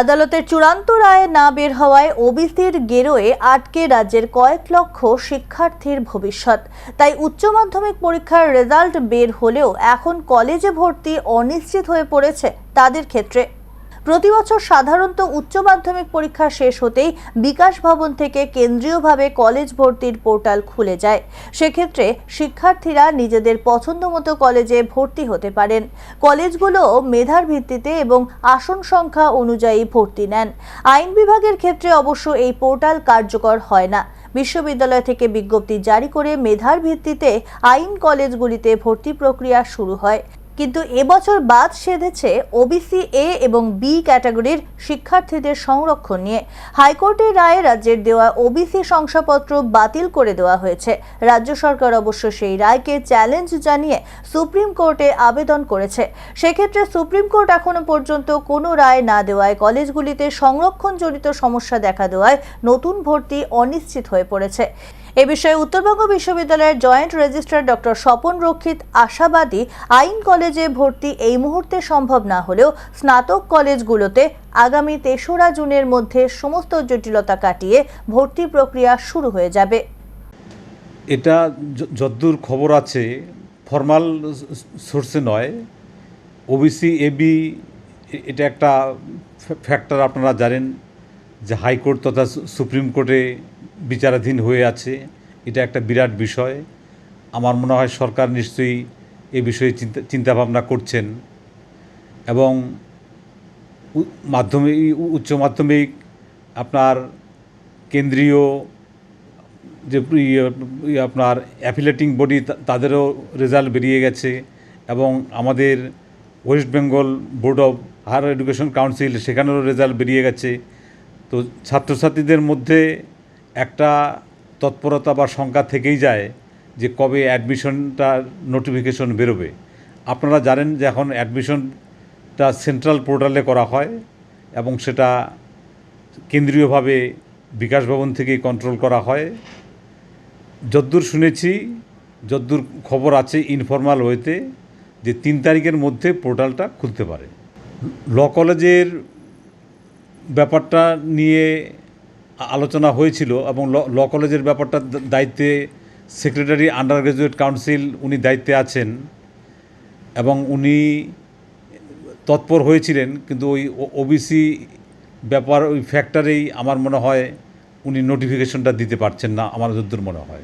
আদালতের চূড়ান্ত রায় না বের হওয়ায় ওবিসির গেরোয়ে আটকে রাজ্যের কয়েক লক্ষ শিক্ষার্থীর ভবিষ্যৎ। তাই উচ্চ মাধ্যমিক পরীক্ষার রেজাল্ট বের হলেও এখন কলেজে ভর্তি অনিশ্চিত হয়ে পড়েছে তাদের ক্ষেত্রে। প্রতি বছর সাধারণত উচ্চ মাধ্যমিক পরীক্ষা শেষ হতেই বিকাশ ভবন থেকে কেন্দ্রীয়ভাবে কলেজ ভর্তির পোর্টাল খুলে যায়। সেক্ষেত্রে শিক্ষার্থীরা নিজেদের পছন্দ মতো কলেজে ভর্তি হতে পারেন। কলেজগুলো মেধার ভিত্তিতে এবং আসন সংখ্যা অনুযায়ী ভর্তি নেন। আইন বিভাগের ক্ষেত্রে অবশ্য এই পোর্টাল কার্যকর হয় না। বিশ্ববিদ্যালয় থেকে বিজ্ঞপ্তি জারি করে মেধার ভিত্তিতে আইন কলেজগুলিতে ভর্তি প্রক্রিয়া শুরু হয়। কিন্তু এবছর বাদ সেধেছে ওবিসি এ এবং বি ক্যাটাগরির শিক্ষার্থীদের সংরক্ষণ নিয়ে। হাইকোর্টের রায়ে রাজ্যের দেওয়া ওবিসি শংসাপত্র বাতিল করে দেওয়া হয়েছে। রাজ্য সরকার অবশ্য সেই রায়কে চ্যালেঞ্জ জানিয়ে সুপ্রিম কোর্টে আবেদন করেছে। সেক্ষেত্রে সুপ্রিম কোর্ট এখনও পর্যন্ত কোনো রায় না দেওয়ায় কলেজগুলিতে সংরক্ষণজনিত সমস্যা দেখা দেওয়ায় নতুন ভর্তি অনিশ্চিত হয়ে পড়েছে। এ বিষয়ে উত্তরবঙ্গ বিশ্ববিদ্যালয়ের জয়েন্ট রেজিস্ট্রার ডক্টর স্বপন রক্ষিত আশাবাদী আইন কলেজে ভর্তি এই মুহূর্তে সম্ভব না হলেও স্নাতক কলেজগুলোতে আগামী তেসরা জুনের মধ্যে সমস্ত জটিলতা কাটিয়ে ভর্তি প্রক্রিয়া শুরু হয়ে যাবে। এটা যদ্দূর খবর আছে, ফর্মাল সোর্সে নয়। ওবিসি এবি এটা একটা ফ্যাক্টর আপনারা জানেন যে হাইকোর্ট তথা সুপ্রিম কোর্টে বিচারাধীন হয়ে আছে, এটা একটা বিরাট বিষয়। আমার মনে হয় সরকার নিশ্চয়ই এ বিষয়ে চিন্তা, চিন্তাভাবনা করছেন এবং মাধ্যমিক, উচ্চ মাধ্যমিক, আপনার কেন্দ্রীয় যে ইয়ে- ইয়ে আপনার অ্যাফিলেটিং বডি তাদেরও রেজাল্ট বেরিয়ে গেছে এবং আমাদের West Bengal board of higher education council, সেখানেরও result বেরিয়ে গেছে। তো ছাত্রছাত্রীদের মধ্যে একটা তৎপরতা বা শঙ্কা থেকেই যায় যে কবে অ্যাডমিশনটার নোটিফিকেশন বেরোবে। আপনারা জানেন যে এখন অ্যাডমিশনটা সেন্ট্রাল পোর্টালে করা হয় এবং সেটা কেন্দ্রীয়ভাবে বিকাশ ভবন থেকেই কন্ট্রোল করা হয়। যদ্দূর শুনেছি, যদ্দূর খবর আছে ইনফর্মাল ওয়েতে যে তিন তারিখের মধ্যে পোর্টালটা খুলতে পারে। ল কলেজের ব্যাপারটা নিয়ে আলোচনা হয়েছিল এবং ল- কলেজের ব্যাপারটা দায়িত্বে সেক্রেটারি আন্ডার গ্র্যাজুয়েট কাউন্সিল উনি দায়িত্বে আছেন এবং উনি তৎপর হয়েছিলেন, কিন্তু ওই ওবিসি ব্যাপার ওই ফ্যাক্টরেই আমার মনে হয় উনি নোটিফিকেশনটা দিতে পারছেন না, আমার যদ্দূর মনে হয়।